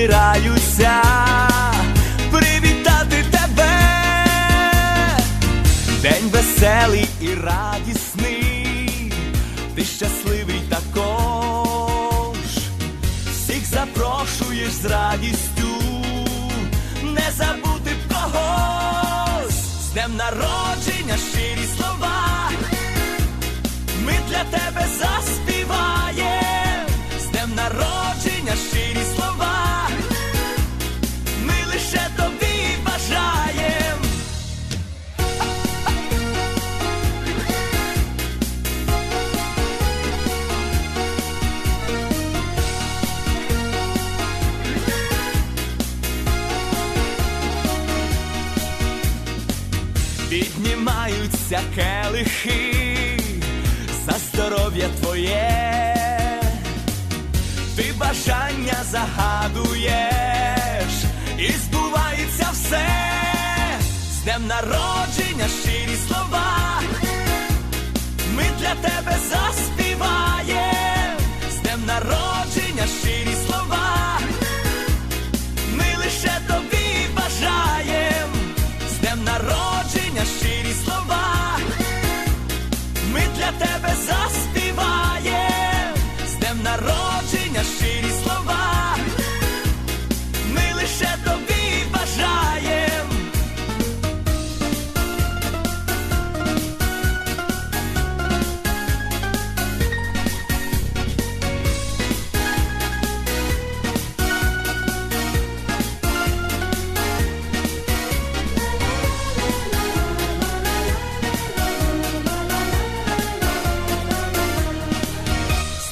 збираються привітати тебе. День веселий і радісний, ти щасливий також, всіх запрошуєш з радістю, не забути когось, з днем народження щирі слова. Ми для тебе заспіваєм, Піднімаються келихи за здоров'я твоє, ти бажання загадуєш, і збувається все, з днем народження